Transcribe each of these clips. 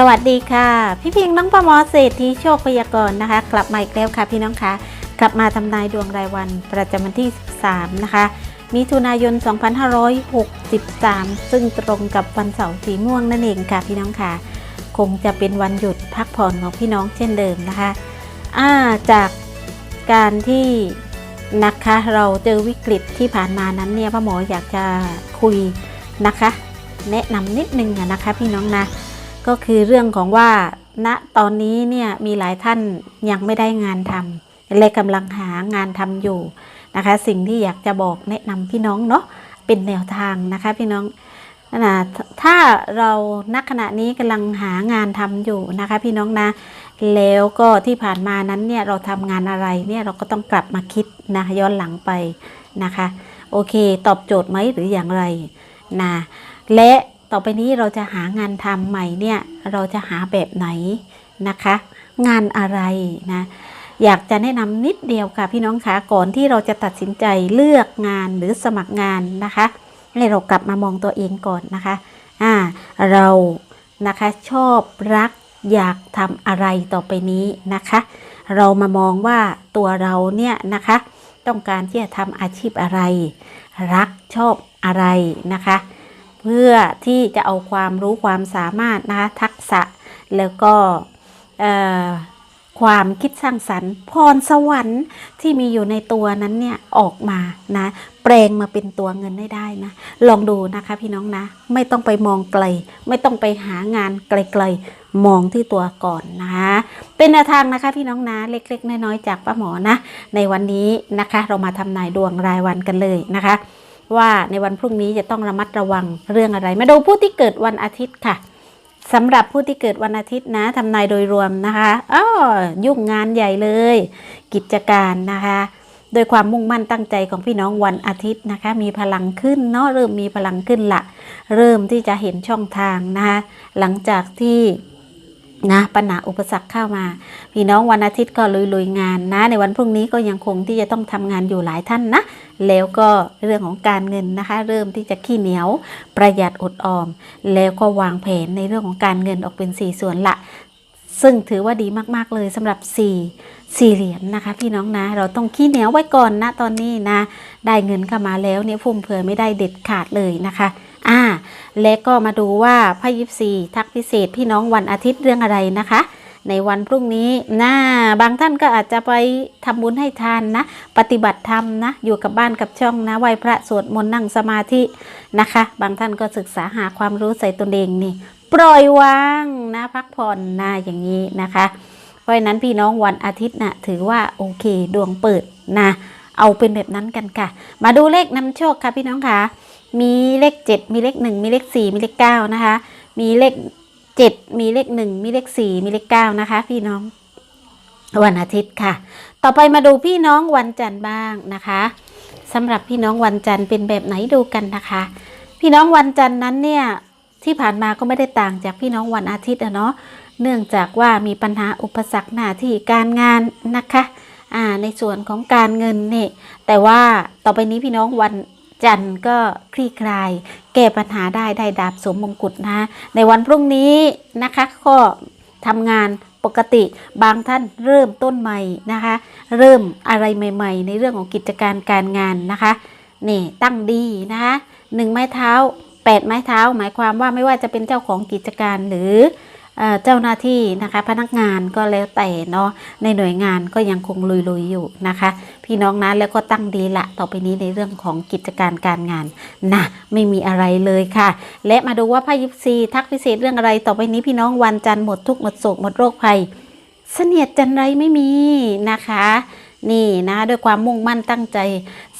สวัสดีค่ะ พี่พิงน้องประมอเศรษฐีโชคพยากรณ์นะคะ กลับมาอีกแล้วค่ะพี่น้องคะกลับมาทำนายดวงรายวันประจำวันที่ 13 นะคะ มิถุนายน 2563 ซึ่งตรงกับวันเสาร์สีม่วงนั่นเองค่ะพี่น้องค่ะ คงจะเป็นวันหยุดพักผ่อนของพี่น้องเช่นเดิมนะคะอ่าจากการที่นะคะเราเจอวิกฤตที่ผ่านมานั้นเนี่ยพ่อหมออยากจะคุยนะคะ แนะนำนิดนึงนะคะพี่น้องนะ ก็คือเรื่องของว่าณตอนนี้เนี่ยมีหลายท่านยังไม่ได้งานทำและกำลังหางานทำอยู่นะคะ สิ่งที่อยากจะบอกแนะนำพี่น้องเนาะเป็นแนวทางนะคะพี่น้องนะถ้าเราณขณะนี้กำลังหางานทำอยู่นะคะพี่น้องนะ แล้วก็ที่ผ่านมานั้นเนี่ยเราทำงานอะไรเนี่ยเราก็ต้องกลับมาคิดนะย้อนหลังไปนะคะ โอเค ตอบโจทย์ไหมหรืออย่างไรนะและ ต่อไปนี้เราจะหางานทำใหม่เนี่ยเราจะหาแบบไหนนะคะ งานอะไรนะอยากจะแนะนำนิดเดียวค่ะพี่น้องคะก่อนที่เราจะตัดสินใจเลือกงานหรือสมัครงานนะคะให้เรากลับมามองตัวเองก่อนนะคะอ่าเรานะคะชอบรักอยากทำอะไรต่อไปนี้นะคะ เรามามองว่าตัวเราเนี่ยนะคะ ต้องการที่จะทำอาชีพอะไร รักชอบอะไรนะคะ เพื่อที่จะเอาความรู้ความสามารถนะคะทักษะแล้วก็เอ่อความคิดสร้างสรรค์ พรสวรรค์ที่มีอยู่ในตัวนั้นเนี่ยออกมานะแปลงมาเป็นตัวเงินได้ได้นะ ลองดูนะคะพี่น้องนะ ไม่ต้องไปมองไกล ไม่ต้องไปหางานไกลๆ มองที่ตัวก่อนนะเป็นแนวทางนะคะพี่น้องนะเล็กๆ น้อยๆ จากป้าหมอนะ ในวันนี้นะคะเรามาทำนายดวงรายวันกันเลยนะคะ ว่าในวันพรุ่งนี้จะต้องระมัดระวังเรื่องอะไร มาดูผู้ที่เกิดวันอาทิตย์ค่ะสำหรับผู้ที่เกิดวันอาทิตย์นะทำนายโดยรวมนะคะอ้อยุ่งงานใหญ่เลย กิจการนะคะโดยความมุ่งมั่นตั้งใจของพี่น้องวันอาทิตย์นะคะ มีพลังขึ้นเนาะเริ่มมีพลังขึ้นละ เริ่มที่จะเห็นช่องทางนะคะหลังจากที่ นะปัญหาอุปสรรคเข้ามาพี่น้องวันอาทิตย์ก็ลุยๆงานนะ ในวันพรุ่งนี้ก็ยังคงที่จะต้องทำงานอยู่หลายท่านนะ แล้วก็เรื่องของการเงินนะคะ เริ่มที่จะขี้เหนียว ประหยัดอดออม แล้วก็วางแผนในเรื่องของการเงินออกเป็น 4 ส่วนละ ซึ่งถือว่าดีมากๆเลยสำหรับ4 4เหรียญนะคะพี่น้องนะ เราต้องขี้เหนียวไว้ก่อนนะตอนนี้นะ ได้เงินเข้ามาแล้วเนี่ยฟุ่มเฟือยไม่ได้เด็ดขาดเลยนะคะ อ่า และก็มาดูว่าพระยิปซีทักพิเศษพี่น้องวันอาทิตย์เรื่องอะไรนะคะ ในวันพรุ่งนี้นะบางท่านก็อาจจะไปทำบุญให้ทานนะ ปฏิบัติธรรมนะ อยู่กับบ้านกับช่องนะไหว้พระสวดมนต์นั่งสมาธินะคะ บางท่านก็ศึกษาหาความรู้ใส่ตนเองนี่ ปล่อยวางนะพักผ่อนนะอย่างนี้นะคะ เพราะฉะนั้นพี่น้องวันอาทิตย์นะถือว่าโอเคดวงเปิดนะเอาเป็นแบบนั้นกันค่ะ มาดูเลขนำโชคค่ะพี่น้องค่ะ มีเลข 7 มีเลข 1 มีเลข 4 มีเลข9นะคะ มีเลข 7 มีเลข 1 มีเลข 4 มีเลข9นะคะ พี่น้อง วันอาทิตย์ค่ะ ต่อไปมาดูพี่น้องวันจันทร์บ้างนะคะสำหรับพี่น้องวันจันทร์เป็นแบบไหนดูกันนะคะ พี่น้องวันจันทร์นั้นเนี่ยที่ผ่านมาก็ไม่ได้ต่างจากพี่น้องวันอาทิตย์อะเนาะเนื่องจากว่ามีปัญหาอุปสรรคหน้าที่การงานนะคะในส่วนของการเงินเนี่ยแต่ว่าต่อไปนี้พี่น้องวัน จันทร์ก็คลี่คลาย แก้ปัญหาได้ได้ดาบสวมมงกุฎนะในวันพรุ่งนี้นะคะก็ทำงานปกติบางท่านเริ่มต้นใหม่นะคะ เริ่มอะไรใหม่ ๆ ในเรื่องของกิจการการงานนะคะนี่ตั้งดีนะคะหนึ่งไม้เท้าแปดไม้เท้า หมายความว่าไม่ว่าจะเป็นเจ้าของกิจการหรือ เจ้าหน้าที่นะคะพนักงานก็แล้วแต่เนาะในหน่วยงานก็ยังคงลุยๆอยู่นะคะ พี่น้องนะแล้วก็ตั้งดีละต่อไปนี้ในเรื่องของกิจการการงานนะไม่มีอะไรเลยค่ะ และมาดูว่าไพ่ยิปซีทักพิเศษเรื่องอะไรต่อไปนี้พี่น้องวันจันทร์หมดทุกหมดโศกหมดโรคภัยเสนียดจันไรไม่มีนะคะนี่นะด้วยความมุ่งมั่นตั้งใจ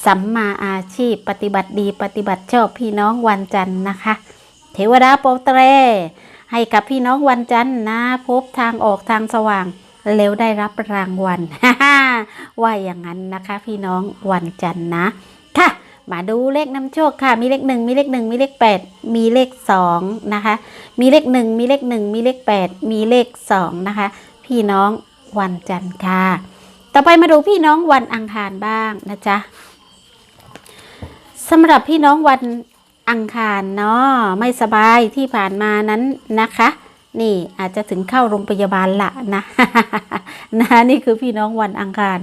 สัมมาอาชีพ ปฏิบัติดี ปฏิบัติชอบพี่น้องวันจันทร์นะคะ เทวดาโปรเตร ให้กับพี่น้องวันจันทร์นะ พบทางออกทางสว่าง แล้วได้รับรางวัลว่าอย่างนั้นนะคะ พี่น้องวันจันทร์นะ ค่ะ มาดูเลขนำโชคค่ะ มีเลขหนึ่งมีเลขหนึ่งมีเลขแปดมีเลขสองนะคะ มีเลขหนึ่งมีเลขหนึ่งมีเลขแปดมีเลขสองนะคะ พี่น้องวันจันทร์ค่ะ ต่อไปมาดูพี่น้องวันอังคารบ้างนะจ๊ะสำหรับพี่น้องวัน อังคารเนาะไม่สบายที่ผ่านมานั้นนะคะ นี่อาจจะถึงเข้าโรงพยาบาลละนะนะนี่คือพี่น้องวันอังคาร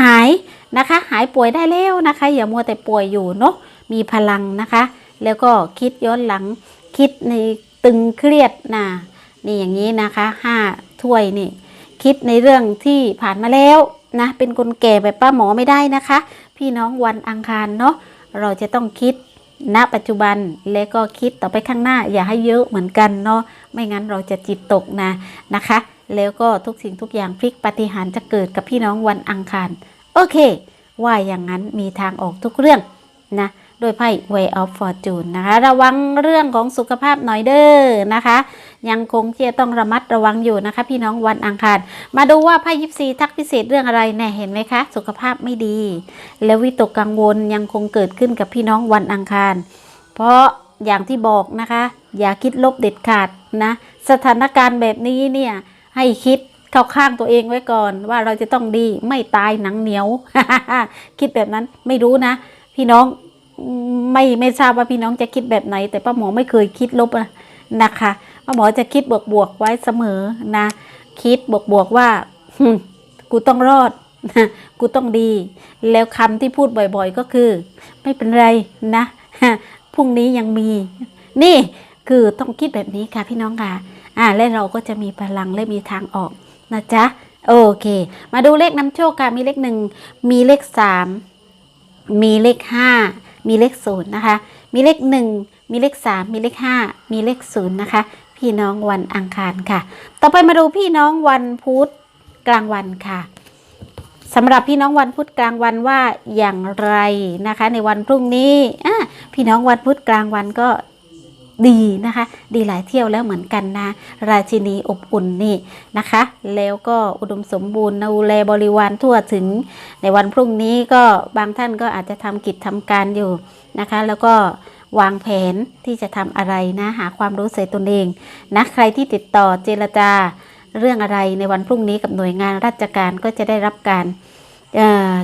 หายนะคะ หายป่วยได้แล้วนะคะ อย่ามัวแต่ป่วยอยู่เนาะมีพลังนะคะ แล้วก็คิดย้อนหลังคิดในตึงเครียดนะนี่อย่างนี้นะคะห้าถ้วยนี่ คิดในเรื่องที่ผ่านมาแล้วนะเป็นคนแก่แบบป้าหมอไม่ได้นะคะ พี่น้องวันอังคารเนาะเราจะต้องคิด ณปัจจุบันแล้วก็คิดต่อไปข้างหน้าอย่าให้เยอะเหมือนกันเนาะไม่งั้นเราจะจิตตกนะนะคะ แล้วก็ทุกสิ่งทุกอย่างพลิกปาฏิหารย์จะเกิดกับพี่น้องวันอังคาร โอเค ว่าอย่างนั้นมีทางออกทุกเรื่องนะ โดยไพ่ Way of Fortune นะคะ ระวังเรื่องของสุขภาพหน่อยเด้อนะคะ ยังคงที่จะต้องระมัดระวังอยู่นะคะ พี่น้องวันอังคาร มาดูว่าไพ่ยิปซีทักพิเศษเรื่องอะไรแน่เห็นไหมคะ สุขภาพไม่ดี แล้ววิตกกังวลยังคงเกิดขึ้นกับพี่น้องวันอังคาร เพราะอย่างที่บอกนะคะ อย่าคิดลบเด็ดขาดนะ สถานการณ์แบบนี้เนี่ยให้คิดเข้าข้างตัวเองไว้ก่อนว่าเราจะต้องดีไม่ตายหนังเหนียว คิดแบบนั้นไม่รู้นะ พี่น้อง ไม่ไม่ทราบว่าพี่น้องจะคิดแบบไหน แต่ป้าหมอไม่เคยคิดลบนะคะป้าหมอจะคิดบวกๆไว้เสมอนะ คิดบวกๆว่ากูต้องรอดกูต้องดี แล้วคำที่พูดบ่อยๆก็คือ ไม่เป็นไรนะพรุ่งนี้ยังมี นี่คือต้องคิดแบบนี้ค่ะพี่น้องค่ะ อ่า และเราก็จะมีพลังและมีทางออกนะจ๊ะ โอเค มาดูเลขนำโชคค่ะ มีเลขหนึ่ง มีเลขสาม มีเลขห้า มีเลขศูนย์นะคะ มีเลขหนึ่งมีเลขสามมีเลขห้ามีเลขศูนย์นะคะ พี่น้องวันอังคารค่ะ ต่อไปมาดูพี่น้องวันพุธกลางวันค่ะสำหรับพี่น้องวันพุธกลางวันว่าอย่างไรนะคะ ในวันพรุ่งนี้อะพี่น้องวันพุธกลางวันก็ ดีนะคะ ดีหลายเที่ยวแล้วเหมือนกันนะ ราชินีอบอุ่นนี่นะคะ แล้วก็อุดมสมบูรณ์ดูแลบริวารทั่วถึง ในวันพรุ่งนี้ก็บางท่านก็อาจจะทำกิจทำการอยู่นะคะ แล้วก็วางแผนที่จะทำอะไรนะ หาความรู้ใส่ตนเองนะใครที่ติดต่อเจรจาเรื่องอะไรในวันพรุ่งนี้กับหน่วยงานราชการก็จะได้รับการ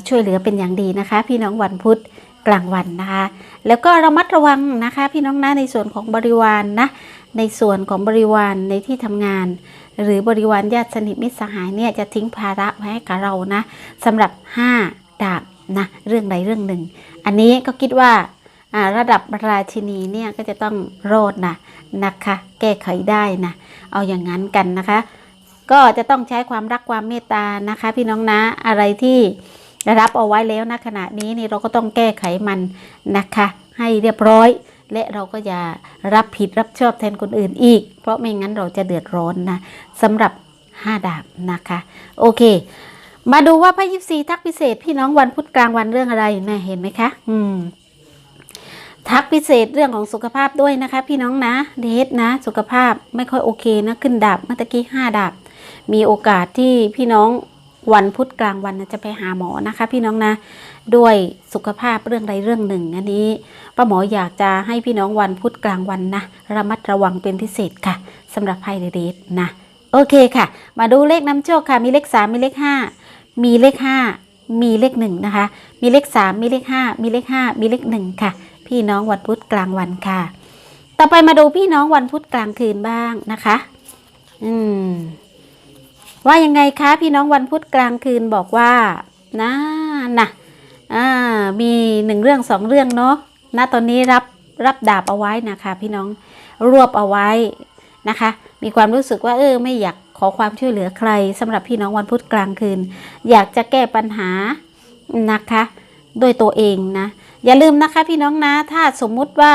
ช่วยเหลือเป็นอย่างดีนะคะ พี่น้องวันพุธ กลางวันนะคะ แล้วก็ระมัดระวังนะคะ พี่น้องนะในส่วนของบริวารนนะในส่วนของบริวารในที่ทำงาน หรือบริวารญาติสนิทมิตรสหายเนี่ยจะทิ้งภาระไว้ให้กับเรานะสำหรับ 5 ดาบนะเรื่องใดเรื่องหนึ่ง อันนี้ก็คิดว่าระดับราชินีเนี่ยก็จะต้องโรดนะนะคะ แก้ไขได้นะเอาอย่างนั้นกันนะคะ ก็จะต้องใช้ความรักความเมตตานะคะ พี่น้องนะอะไรที่ รับเอาไว้แล้วนะขณะนี้นี่เราก็ต้องแก้ไขมันนะคะ ให้เรียบร้อย และเราก็อย่ารับผิดรับชอบแทนคนอื่นอีก เพราะไม่งั้นเราจะเดือดร้อนนะสำหรับ 5 ดาบนะคะ โอเค มาดูว่าพระยิปซีทักพิเศษ พี่น้องวันพุธกลางวันเรื่องอะไรนะเห็นไหมคะ อืมทักพิเศษเรื่องของสุขภาพด้วยนะคะ พี่น้องนะเดทนะ สุขภาพไม่ค่อยโอเคนะ ขึ้นดาบเมื่อกี้ห้าดาบ มีโอกาสที่พี่น้อง วันพุธกลางวันจะไปหาหมอนะคะ พี่น้องนะ ด้วยสุขภาพเรื่องใดเรื่องหนึ่ง อันนี้ป้าหมออยากจะให้พี่น้องวันพุธกลางวันนะระมัดระวังเป็นพิเศษค่ะสำหรับไพ่เดทนะ โอเคค่ะ มาดูเลขน้ำโชคค่ะ มีเลขสามมีเลขห้ามีเลขห้ามีเลขหนึ่งนะคะ มีเลขสามมีเลขห้ามีเลขห้ามีเลขหนึ่งค่ะ พี่น้องวันพุธกลางวันค่ะ ต่อไปมาดูพี่น้องวันพุธกลางคืนบ้างนะคะ อืม ว่ายังไงคะพี่น้องวันพุธกลางคืนบอกว่านะนะอ่ามีหนึ่งเรื่องสองเรื่องเนาะณตอนนี้รับรับดาบเอาไว้นะคะ พี่น้องรวบเอาไว้นะคะ มีความรู้สึกว่าเออไม่อยากขอความช่วยเหลือใครสำหรับพี่น้องวันพุธกลางคืน อยากจะแก้ปัญหานะคะด้วยตัวเองนะอย่าลืมนะคะพี่น้องนะ ถ้าสมมุติว่า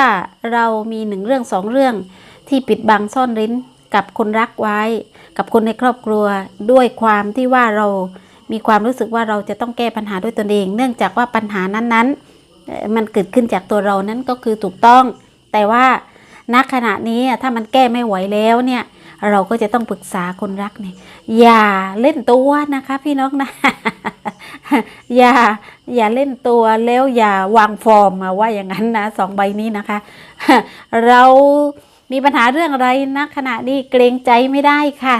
เรามีหนึ่งเรื่องสองเรื่องที่ปิดบังซ่อนเร้นกับคนรักไว้ กับคนในครอบครัวด้วยความที่ว่าเรามีความรู้สึกว่าเราจะต้องแก้ปัญหาด้วยตนเอง เนื่องจากว่าปัญหานั้นๆ มันเกิดขึ้นจากตัวเรานั้นก็คือถูกต้อง แต่ว่าณขณะนี้ถ้ามันแก้ไม่ไหวแล้วเนี่ยเราก็จะต้องปรึกษาคนรักเนี่ยอย่าเล่นตัวนะคะพี่น้องนะอย่าอย่าเล่นตัวแล้วอย่าวางฟอร์มมาว่าอย่างนั้นนะสองใบนี้นะคะ เรา มีปัญหาเรื่องอะไรนะขณะนี้เกรงใจไม่ได้ค่ะ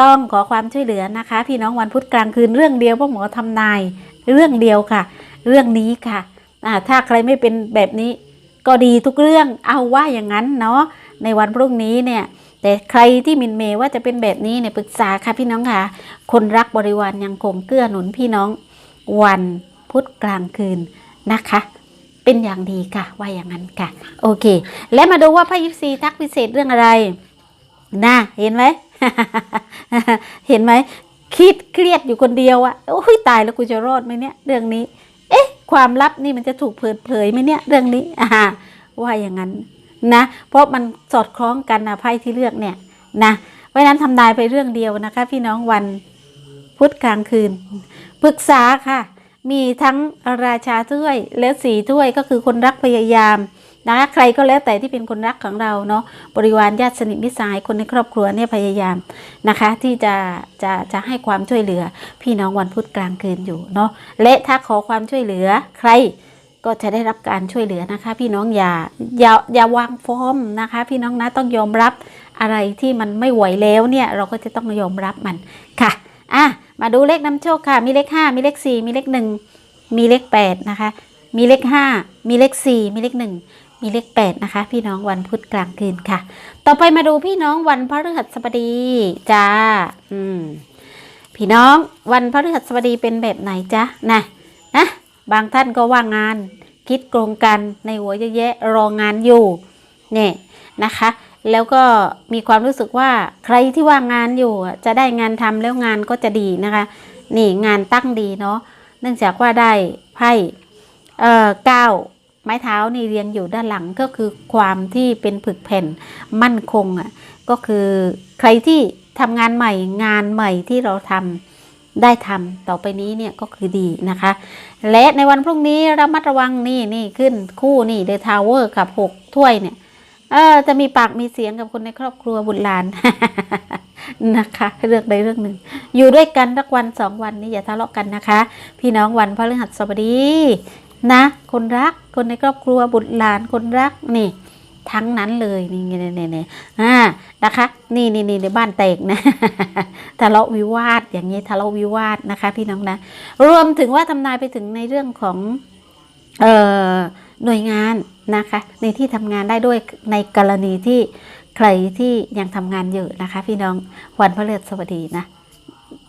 ต้องขอความช่วยเหลือนะคะ พี่น้องวันพุธกลางคืนเรื่องเดียวพ่อหมอทำนายเรื่องเดียวค่ะ เรื่องนี้ค่ะถ้าใครไม่เป็นแบบนี้ ก็ดีทุกเรื่องเอาว่าอย่างนั้นเนาะในวันพรุ่งนี้เนี่ยแต่ใครที่มินเมว่าจะเป็นแบบนี้เนี่ยปรึกษาค่ะพี่น้องค่ะ คนรักบริวารยังคงเกื้อหนุนพี่น้องวันพุธกลางคืนนะคะ เป็นอย่างดีค่ะ ว่าอย่างนั้นค่ะ โอเค และมาดูว่าพระยิปซีทักพิเศษเรื่องอะไรน่าเห็นไหมเห็นไหมคิดเครียดอยู่คนเดียวอะโอ้ยตายแล้วกูจะรอดไหมเนี่ย เรื่องนี้ เอ๊ะ ความลับนี่มันจะถูกเปิดเผยไหมเนี่ย เรื่องนี้อ่าว่าอย่างนั้นนะ เพราะมันสอดคล้องกันนะไพ่ที่เลือกเนี่ยนะเพราะฉะนั้นทำนายไปเรื่องเดียวนะคะ พี่น้องวันพุธกลางคืนปรึกษาค่ะ มีทั้งราชาถ้วยและสีถ้วยก็คือคนรักพยายามนะคะใครก็แล้วแต่ที่เป็นคนรักของเราเนาะบริวารญาติสนิทมิตรสายคนในครอบครัวเนี่ยพยายามนะคะ ที่จะจะจะให้ความช่วยเหลือ พี่น้องวันพุธกลางคืนอยู่เนาะและถ้าขอความช่วยเหลือใครก็จะได้รับการช่วยเหลือนะคะ พี่น้องอย่าอย่าอย่าวางฟอร์มนะคะ พี่น้องนะต้องยอมรับอะไรที่มันไม่ไหวแล้วเนี่ยเราก็จะต้องยอมรับมันค่ะอะ มาดูเลขนำโชคค่ะ มีเลข 5 มีเลข 4 มีเลข 1 มีเลข 8 นะคะ มีเลข 5 มีเลข 4 มีเลข 1 มีเลข 8 นะคะ พี่น้องวันพุธกลางคืนค่ะ ต่อไปมาดูพี่น้องวันพฤหัสบดีจ้าอืมพี่น้องวันพฤหัสบดีเป็นแบบไหนจ๊ะนะนะบางท่านก็ว่างงาน คิดโครงกันในหัวเยอะแยะรองานอยู่เนี่ยนะคะ แล้วก็มีความรู้สึกว่าใครที่ว่างงานอยู่จะได้งานทำแล้วงานก็จะดีนะคะ นี่งานตั้งดีเนาะเนื่องจากว่าได้ไพ่เอ่อเก้าไม้เท้านี่เรียงอยู่ด้านหลังก็คือความที่เป็นผึกแผ่นมั่นคงอะก็คือใครที่ทำงานใหม่งานใหม่ที่เราทำได้ทำต่อไปนี้เนี่ยก็คือดีนะคะ และในวันพรุ่งนี้ระมัดระวังนี่นี่ขึ้นคู่นี่เดอะทาวเวอร์กับหกถ้วยเนี่ย เออ จะมีปากมีเสียงกับคนในครอบครัวบุตรหลานนะคะ เรื่องใดเรื่องหนึ่ง อยู่ด้วยกันสักวันสองวันนี้อย่าทะเลาะกันนะคะ พี่น้องวันพฤหัสบดีนะ คนรักคนในครอบครัวบุตรหลานคนรักนี่ ทั้งนั้นเลยนี่นี่นี่นี่อ่านะคะ นี่นี่นี่ในบ้านแตกนะทะเลาะวิวาทอย่างนี้ทะเลาะวิวาทนะคะ พี่น้องนะ รวมถึงว่าทำนายไปถึงในเรื่องของเอ่อหน่วยงาน นะคะ ในที่ทำงานได้ด้วยในกรณีที่ใครที่ยังทำงานอยู่นะคะ พี่น้องวันพฤหัสบดีนะ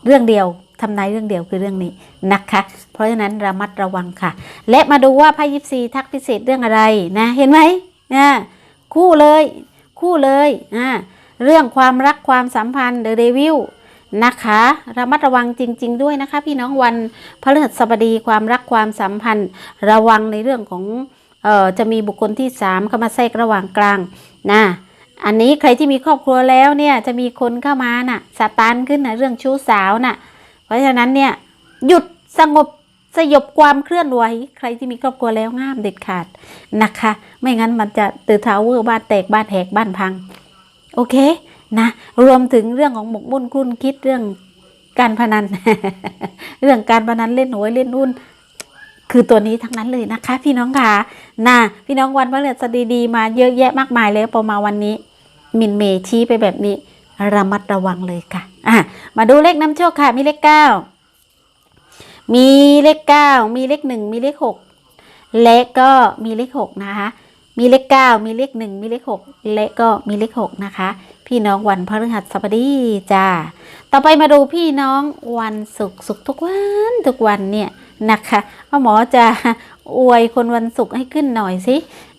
เรื่องเดียวทำนายเรื่องเดียวคือเรื่องนี้นะคะ เพราะฉะนั้นระมัดระวังค่ะ และมาดูว่าไพ่ยิปซีทักพิเศษเรื่องอะไรนะเห็นไหมนะคู่เลย คู่เลยอ่าเรื่องความรักความสัมพันธ์เดอะเดวิลนะคะระมัดระวังจริง ๆ ด้วยนะคะ พี่น้องวันพฤหัสบดีความรักความสัมพันธ์ ระวังในเรื่องของ เอ่อจะมีบุคคลที่สามเข้ามาแทรกระหว่างกลางนะอันนี้ใครที่มีครอบครัวแล้วเนี่ยจะมีคนเข้ามาน่ะสตาร์ทขึ้นนะเรื่องชู้สาวน่ะ เพราะฉะนั้นเนี่ยหยุดสงบสยบความเคลื่อนไหวใครที่มีครอบครัวแล้วห้ามเด็ดขาดนะคะ ไม่งั้นมันจะตื่นทาวเวอร์บ้านแตกบ้านแหกบ้านพัง โอเคนะรวมถึงเรื่องของหมกมุ่นคลุ่นคิดเรื่องการพนัน เรื่องการพนันเล่นหวยเล่นหุ้น คือตัวนี้ทั้งนั้นเลยนะคะ พี่น้องค่ะนะพี่น้องวันพฤหัสดีๆมาเยอะแยะมากมายแล้วพอมาวันนี้ มินเมชี้ไปแบบนี้ ระมัดระวังเลยค่ะอะ มาดูเลขน้ำโชคค่ะมีเลขเก้ามีเลขเก้ามีเลขหนึ่งมีเลขหกและก็มีเลขหกนะคะมีเลขเก้ามีเลขหนึ่งมีเลขหกและก็มีเลขหกนะคะ พี่น้องวันพฤหัสบดีจ้าต่อไปมาดูพี่น้องวันศุกร์ศุกร์ทุกวันทุกวันเนี่ย นะคะพ่อหมอจะอวยคนวันศุกร์ให้ขึ้นหน่อยสิ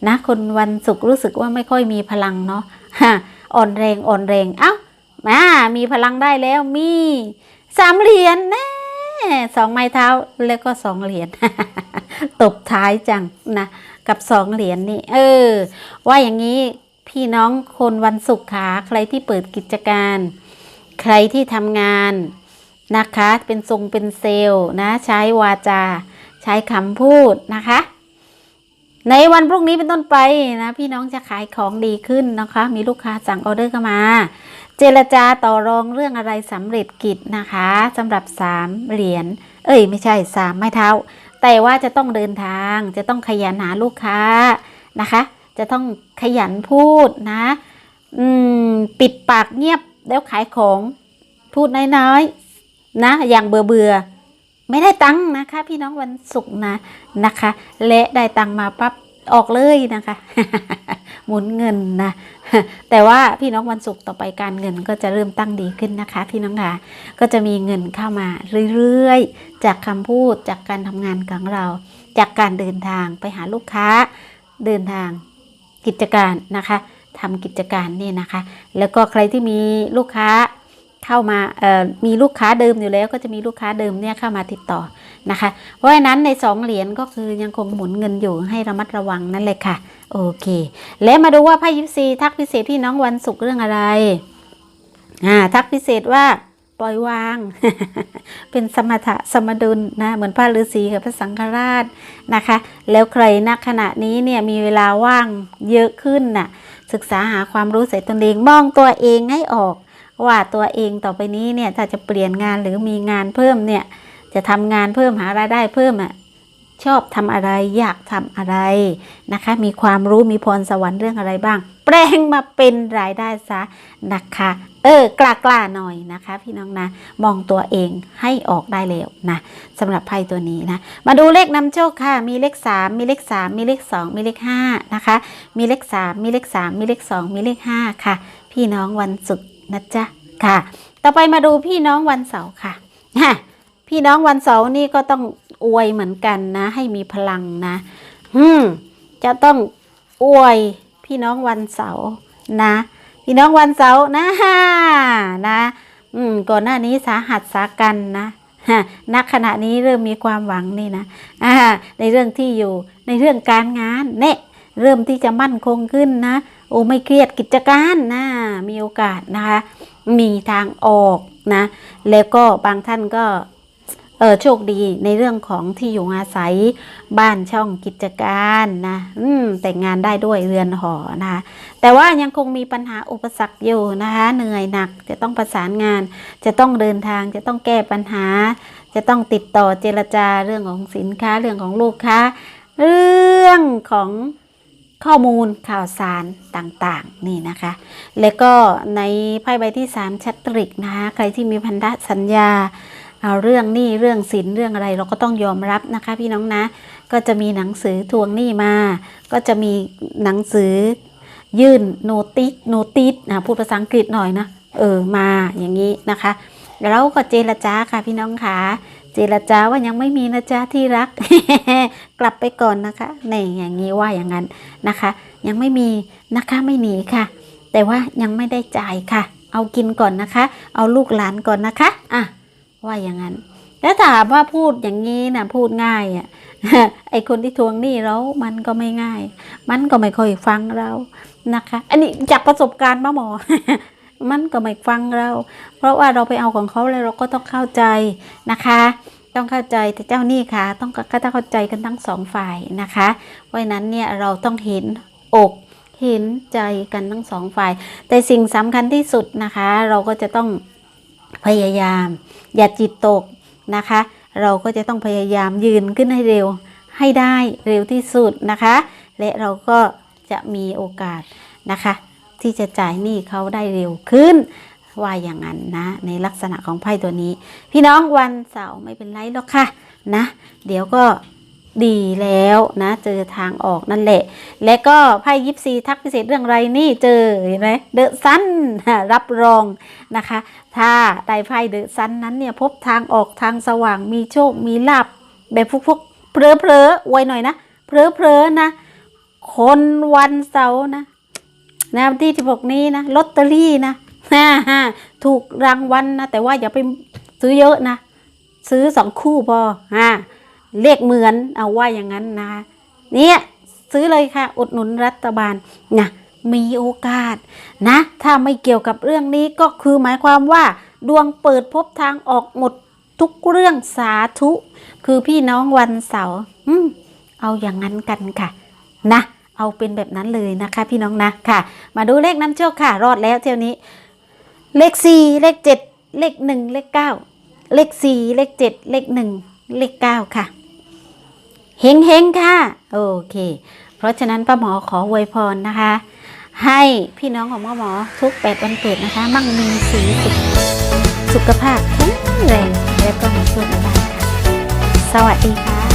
นะ คนวันศุกร์รู้สึกว่าไม่ค่อยมีพลังเนาะฮะอ่อนแรงอ่อนแรงเอ้ามามีพลังได้แล้วมีสามเหรียญแน่สองไม้เท้าแล้วก็สองเหรียญตบท้ายจังนะกับสองเหรียญนี่เออ ว่าอย่างนี้พี่น้องคนวันศุกร์ขาใครที่เปิดกิจการ ใครที่ทำงาน นะคะ เป็นทรงเป็นเซลล์นะ ใช้วาจา ใช้คำพูดนะคะ ในวันพรุ่งนี้เป็นต้นไปนะ พี่น้องจะขายของดีขึ้นนะคะ มีลูกค้าสั่งออเดอร์เข้ามา เจรจาต่อรองเรื่องอะไรสำเร็จกิจนะคะสำหรับสามเหรียญ เอ้ย ไม่ใช่สามไม้เท้า แต่ว่าจะต้องเดินทาง จะต้องขยันหาลูกค้านะคะ จะต้องขยันพูดนะปิดปากเงียบแล้วขายของพูดน้อยๆ นะ อย่างเบื่อเบื่อไม่ได้ตังค์นะคะ พี่น้องวันศุกร์นะนะคะ และได้ตังค์มาปั๊บออกเลยนะคะ หมุนเงินนะแต่ว่าพี่น้องวันศุกร์ต่อไปการเงินก็จะเริ่มตั้งดีขึ้นนะคะ พี่น้องค่ะก็จะมีเงินเข้ามาเรื่อยๆ จากคำพูดจากการทำงานของเรา จากการเดินทางไปหาลูกค้า เดินทางกิจการนะคะทำกิจการนี่นะคะ แล้วก็ใครที่มีลูกค้า เข้ามามีลูกค้าเดิมอยู่แล้ว ก็จะมีลูกค้าเดิมเนี่ยเข้ามาติดต่อนะคะ เพราะฉะนั้นในสองเหรียญก็คือยังคงหมุนเงินอยู่ให้ระมัดระวังนั่นเลยค่ะ โอเค แล้วมาดูว่าไพ่ยิปซีทักพิเศษพี่น้องวันศุกร์เรื่องอะไรอ่าทักพิเศษว่าปล่อยวาง เป็นสมถะสมดุลนะ เหมือนพระฤาษีกับพระสังฆราชนะคะ แล้วใครณขณะนี้เนี่ยมีเวลาว่างเยอะขึ้นน่ะ ศึกษาหาความรู้ใส่ตนเองมองตัวเองให้ออก ว่าตัวเองต่อไปนี้เนี่ยถ้าจะเปลี่ยนงานหรือมีงานเพิ่มเนี่ยจะทำงานเพิ่มหารายได้เพิ่มอะชอบทำอะไรอยากทำอะไรนะคะ มีความรู้มีพรสวรรค์เรื่องอะไรบ้าง แปลงมาเป็นรายได้ซะนะคะ เออกล้ากล้าหน่อยนะคะ พี่น้องนะมองตัวเองให้ออกได้แล้วนะสำหรับไพ่ตัวนี้นะ มาดูเลขนำโชคค่ะ มีเลข 3 มีเลข 3 มีเลข 2 มีเลข5นะคะ มีเลข 3 มีเลข 3 มีเลข 2 มีเลข5ค่ะ พี่น้องวันศุกร์ นะจ๊ะค่ะ ต่อไปมาดูพี่น้องวันเสาร์ค่ะฮะพี่น้องวันเสาร์นี่ก็ต้องอวยเหมือนกันนะ ให้มีพลังนะอืมจะต้องอวยพี่น้องวันเสาร์นะ พี่น้องวันเสาร์นะฮะนะอืมก่อนหน้านี้สาหัสสากันนะฮะณขณะนี้เริ่มมีความหวังนี่นะอ่าในเรื่องที่อยู่ในเรื่องการงานเนี่ย เริ่มที่จะมั่นคงขึ้นนะ โอ้ไม่เครียดกิจการนะมีโอกาสนะคะ มีทางออกนะ แล้วก็บางท่านก็เออโชคดีในเรื่องของที่อยู่อาศัยบ้านช่องกิจการนะอืมแต่งงานได้ด้วยเรือนหอนะคะแต่ว่ายังคงมีปัญหาอุปสรรคอยู่นะคะเหนื่อยหนักจะต้องประสานงาน จะต้องเดินทางจะต้องแก้ปัญหา จะต้องติดต่อเจรจาเรื่องของสินค้าเรื่องของลูกค้า เรื่องของ ข้อมูลข่าวสารต่างๆนี่นะคะ แล้วก็ในไพ่ใบที่ 3 ชัตริกนะคะใครที่มีพันธสัญญาเอาเรื่องหนี้เรื่องสินเรื่องอะไรเราก็ต้องยอมรับนะคะ พี่น้องนะ ก็จะมีหนังสือทวงหนี้มา ก็จะมีหนังสือยื่นโนติสโนติสนะพูดภาษาอังกฤษหน่อยนะ เออมาอย่างนี้นะคะ แล้วก็เจรจาค่ะพี่น้องค่ะ เจรจาว่ายังไม่มีนะจ๊ะที่รัก กลับไปก่อนนะคะในอย่างนี้ว่าอย่างนั้นนะคะ ยังไม่มีนะคะไม่หนีค่ะ แต่ว่ายังไม่ได้จ่ายค่ะ เอากินก่อนนะคะ เอาลูกหลานก่อนนะคะอะว่าอย่างนั้นแล้วถามว่าพูดอย่างนี้นะพูดง่ายอะไอคนที่ทวงหนี้เรา มันก็ไม่ง่าย มันก็ไม่ค่อยฟังเรานะคะ อันนี้จากประสบการณ์ป้าหมอ มันก็ไม่ฟังเรา เพราะว่าเราไปเอาของเขาแล้วเราก็ต้องเข้าใจนะคะ ต้องเข้าใจแต่เจ้านี้ค่ะ ต้องก็ต้องเข้าใจกันทั้งสองฝ่ายนะคะเพราะฉะนั้นเนี่ยเราต้องเห็นอกเห็นใจกันทั้งสองฝ่าย แต่สิ่งสำคัญที่สุดนะคะ เราก็จะต้องพยายาม อย่าจิตตกนะคะ เราก็จะต้องพยายามยืนขึ้นให้เร็วให้ได้เร็วที่สุดนะคะ และเราก็จะมีโอกาสนะคะ ที่จะจ่ายหนี้เขาได้เร็วขึ้น ว่าอย่างนั้นนะ ในลักษณะของไพ่ตัวนี้ พี่น้องวันเสาร์ไม่เป็นไรหรอกค่ะนะ เดี๋ยวก็ดีแล้วนะเจอทางออกนั่นแหละ และก็ไพ่ยิปซีทักพิเศษเรื่องไรนี่เจอเห็นไหมเดอะซันรับรองนะคะ ถ้าได้ไพ่เดอะซันนั้นเนี่ยพบทางออกทางสว่างมีโชคมีลาบแบบฟุกๆเพลอเพลอๆอวหน่อยนะเพลอเพลอนะ คนวันเสาร์นะ นะวันที่16นี้นะลอตเตอรี่นะฮ่าฮ่าถูกรางวัลนะแต่ว่าอย่าไปซื้อเยอะนะ ซื้อสองคู่พอฮ่าเลขเหมือนเอาว่าอย่างนั้นนะเนี่ยซื้อเลยค่ะ อุดหนุนรัฐบาลนะมีโอกาสนะ ถ้าไม่เกี่ยวกับเรื่องนี้ก็คือหมายความว่า ดวงเปิดพบทางออกหมดทุกเรื่องสาธุ คือพี่น้องวันเสาร์เอาอย่างนั้นกันค่ะ นะ เอาเป็นแบบนั้นเลยนะคะพี่น้องนะค่ะ มาดูเลขน้ำโชคค่ะ รอดแล้วเที่ยวนี้ เลขสี่เลขเจ็ดเลขหนึ่งเลขเก้าเลขสี่เลขเจ็ดเลขหนึ่งเลขเก้าค่ะเฮงเฮงค่ะ โอเค เพราะฉะนั้นป้าหมอขออวยพรนะคะ ให้พี่น้องของป้าหมอทุกแปดวันเกิดนะคะ มั่งมีสีสุขสุขภาพแข็งแรงและก็มีโชคในบ้านค่ะ สวัสดีค่ะ